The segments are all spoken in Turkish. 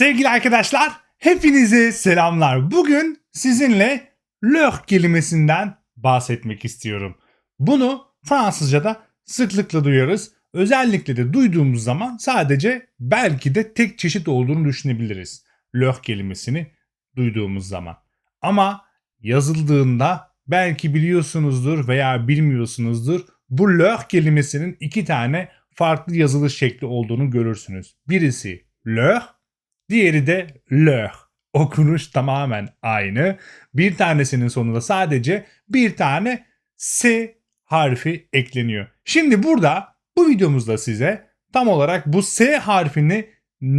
Sevgili arkadaşlar, hepinize selamlar. Bugün sizinle leur kelimesinden bahsetmek istiyorum. Bunu Fransızca'da sıklıkla duyuyoruz. Özellikle de duyduğumuz zaman sadece belki de tek çeşit olduğunu düşünebiliriz. Leur kelimesini duyduğumuz zaman. Ama yazıldığında belki biliyorsunuzdur veya bilmiyorsunuzdur. Bu leur kelimesinin iki tane farklı yazılış şekli olduğunu görürsünüz. Birisi leur, diğeri de leur. Okunuş tamamen aynı. Bir tanesinin sonunda sadece bir tane S harfi ekleniyor. Şimdi burada bu videomuzda size tam olarak bu S harfini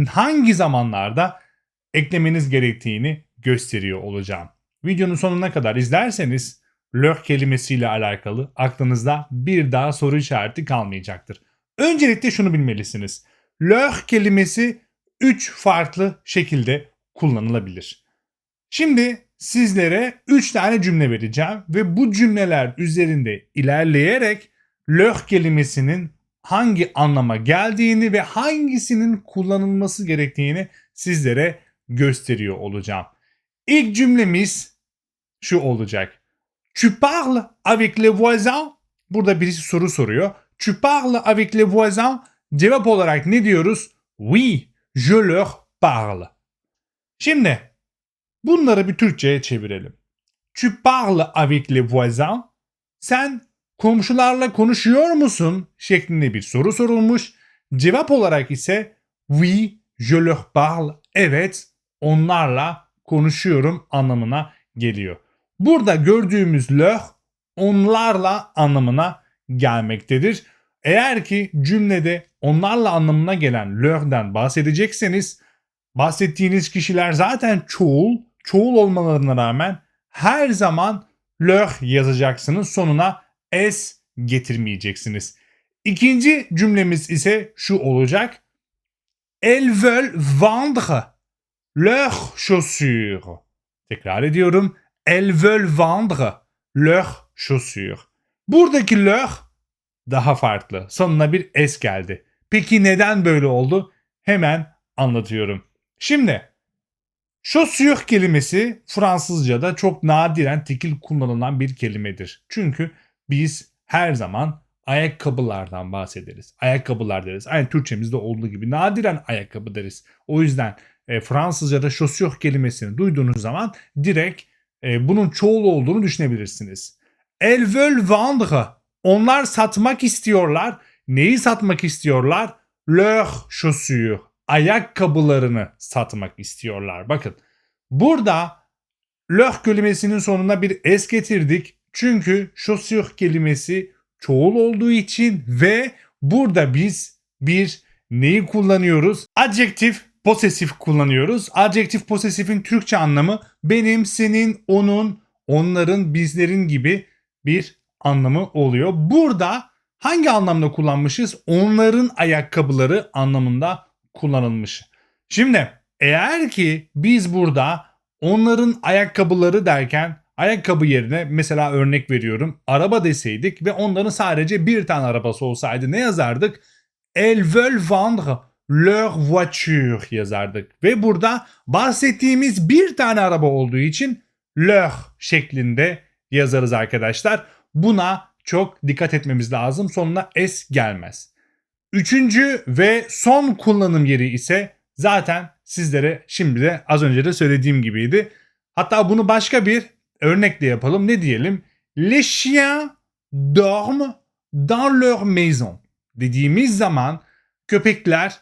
hangi zamanlarda eklemeniz gerektiğini gösteriyor olacağım. Videonun sonuna kadar izlerseniz leur kelimesiyle alakalı aklınızda bir daha soru işareti kalmayacaktır. Öncelikle şunu bilmelisiniz. Leur kelimesi 3 farklı şekilde kullanılabilir. Şimdi sizlere 3 tane cümle vereceğim ve bu cümleler üzerinde ilerleyerek leur kelimesinin hangi anlama geldiğini ve hangisinin kullanılması gerektiğini sizlere gösteriyor olacağım. İlk cümlemiz şu olacak. Tu parles avec les voisins? Burada birisi soru soruyor. Tu parles avec les voisins? Cevap olarak ne diyoruz? Oui, je leur parle. Şimdi bunları bir Türkçe'ye çevirelim. Tu parles avec les voisins? Sen komşularla konuşuyor musun? şeklinde bir soru sorulmuş. Cevap olarak ise oui, je leur parle. Evet, onlarla konuşuyorum anlamına geliyor. Burada gördüğümüz leur onlarla anlamına gelmektedir. Eğer ki cümlede onlarla anlamına gelen leur'den bahsedecekseniz bahsettiğiniz kişiler zaten çoğul, çoğul olmalarına rağmen her zaman leur yazacaksınız. Sonuna s getirmeyeceksiniz. İkinci cümlemiz ise şu olacak. Elles veulent vendre leurs chaussures. Tekrar ediyorum. Elles veulent vendre leurs chaussures. Buradaki leur daha farklı. Sonuna bir s geldi. Peki neden böyle oldu? Hemen anlatıyorum. Şimdi chaussure kelimesi Fransızca'da çok nadiren tekil kullanılan bir kelimedir. Çünkü biz her zaman ayakkabılardan bahsederiz. Ayakkabılar deriz. Aynı Türkçemizde olduğu gibi nadiren ayakkabı deriz. O yüzden e, Fransızca'da chaussure kelimesini duyduğunuz zaman direkt e, bunun çoğul olduğunu düşünebilirsiniz. Elles veulent vendre. Onlar satmak istiyorlar. Neyi satmak istiyorlar? Leur chaussure. Ayakkabılarını satmak istiyorlar. Bakın burada leur kelimesinin sonuna bir s getirdik. Çünkü chaussure kelimesi çoğul olduğu için ve burada biz bir neyi kullanıyoruz? Adjektif posesif kullanıyoruz. Adjektif posesifin Türkçe anlamı benim, senin, onun, onların, bizlerin gibi bir anlamı oluyor. Burada hangi anlamda kullanmışız? Onların ayakkabıları anlamında kullanılmış. Şimdi eğer ki biz burada onların ayakkabıları derken ayakkabı yerine mesela örnek veriyorum araba deseydik ve onların sadece bir tane arabası olsaydı ne yazardık? Elles veulent vendre leur voiture yazardık. Ve burada bahsettiğimiz bir tane araba olduğu için leur şeklinde yazarız arkadaşlar. Buna çok dikkat etmemiz lazım. Sonuna s gelmez. Üçüncü ve son kullanım yeri ise zaten sizlere şimdi de az önce de söylediğim gibiydi. Hatta bunu başka bir örnekle yapalım. Ne diyelim? Les chiens dorment dans leur maison dediğimiz zaman köpekler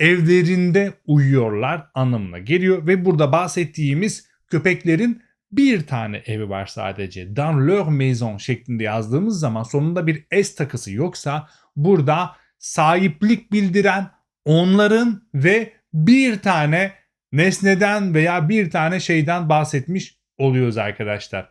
evlerinde uyuyorlar anlamına geliyor ve burada bahsettiğimiz köpeklerin bir evi evi var sadece. Dans leur maison şeklinde yazdığımız zaman sonunda bir s takısı yoksa burada sahiplik bildiren onların ve bir tane nesneden veya bir tane şeyden bahsetmiş oluyoruz arkadaşlar.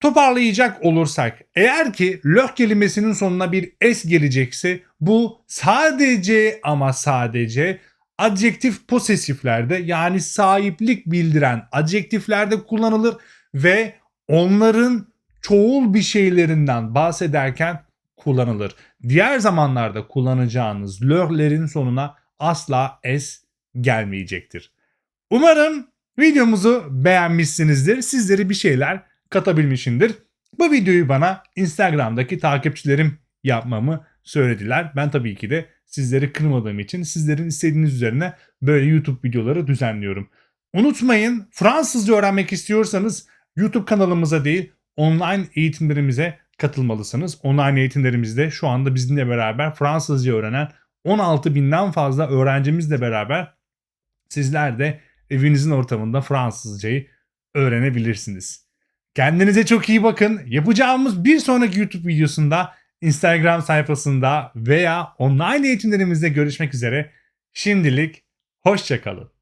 Toparlayacak olursak eğer ki löh kelimesinin sonuna bir s gelecekse bu sadece ama sadece adjektif posesiflerde yani sahiplik bildiren adjektiflerde kullanılır ve onların çoğul bir şeylerinden bahsederken kullanılır. Diğer zamanlarda kullanacağınız löhlerin sonuna asla s gelmeyecektir. Umarım videomuzu beğenmişsinizdir. Sizleri bir şeyler katabilmişimdir. Bu videoyu bana Instagram'daki takipçilerim yapmamı söylediler. Ben tabii ki de sizleri kırmadığım için sizlerin istediğiniz üzerine böyle YouTube videoları düzenliyorum. Unutmayın Fransızca öğrenmek istiyorsanız YouTube kanalımıza değil online eğitimlerimize katılmalısınız. Online eğitimlerimizde şu anda bizimle beraber Fransızca öğrenen 16 binden fazla öğrencimizle beraber sizler de evinizin ortamında Fransızcayı öğrenebilirsiniz. Kendinize çok iyi bakın. Yapacağımız bir sonraki YouTube videosunda Instagram sayfasında veya online eğitimlerimizde görüşmek üzere. Şimdilik hoşçakalın.